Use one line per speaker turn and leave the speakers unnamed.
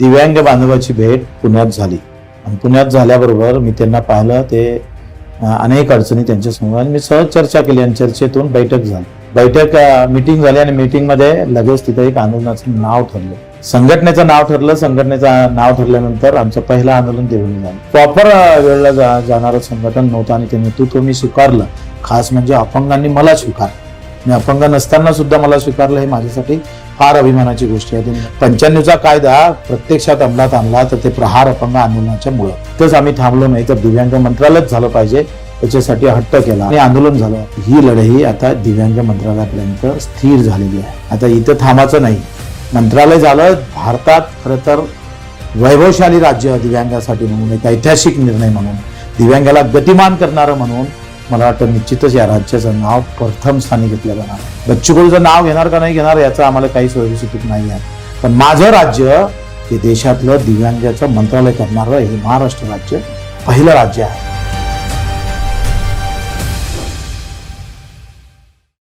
दिव्यांग बांधवाची भेट पुण्यात झाली. आणि पुण्यात झाल्याबरोबर मी त्यांना पाहिलं ते अनेक अडचणी त्यांच्यासमोर आणि मी सहज चर्चा केली आणि चर्चेतून बैठक झाली. बैठक मिटिंग झाली आणि मीटिंगमध्ये लगेच तिथे एक आंदोलनाचं नाव ठरलं. संघटनेचं नाव ठरलं. संघटनेचं नाव ठरल्यानंतर आमचं पहिलं आंदोलन देऊन झालं. प्रॉपर वेळेला जा जाणारं संघटन नव्हतं आणि ते नेतृत्व मी स्वीकारलं. खास म्हणजे अपंगांनी मला स्वीकार मी अपंग नसताना सुद्धा मला स्वीकारलं हे माझ्यासाठी फार अभिमानाची गोष्ट आहे. पंच्याण्णवचा कायदा प्रत्यक्षात अंमलात आणला तर ते प्रहार अपंग आंदोलनाच्या मुळे तेच आम्ही थांबलो नाही तर दिव्यांग मंत्रालयच झालं पाहिजे. त्याच्यासाठी हट्ट केला आणि आंदोलन झालं. ही लढाई आता दिव्यांग मंत्रालयापर्यंत स्थिर झालेली आहे. आता इथं थांबायचं नाही. मंत्रालय झालं भारतात खरं तर वैभवशाली राज्य दिव्यांगासाठी म्हणून एक ऐतिहासिक निर्णय म्हणून दिव्यांगाला गतिमान करणारं म्हणून मला वाटतं निश्चितच या राज्याचं नाव प्रथम स्थानी घेतलं जाणार. बच्चू नाव घेणार का नाही घेणार याचं आम्हाला काही सोयीसुचित नाही आहे. पण माझं राज्य हे देशातलं दिव्यांगाचं मंत्रालय करणारं हे महाराष्ट्र राज्य पहिलं राज्य आहे.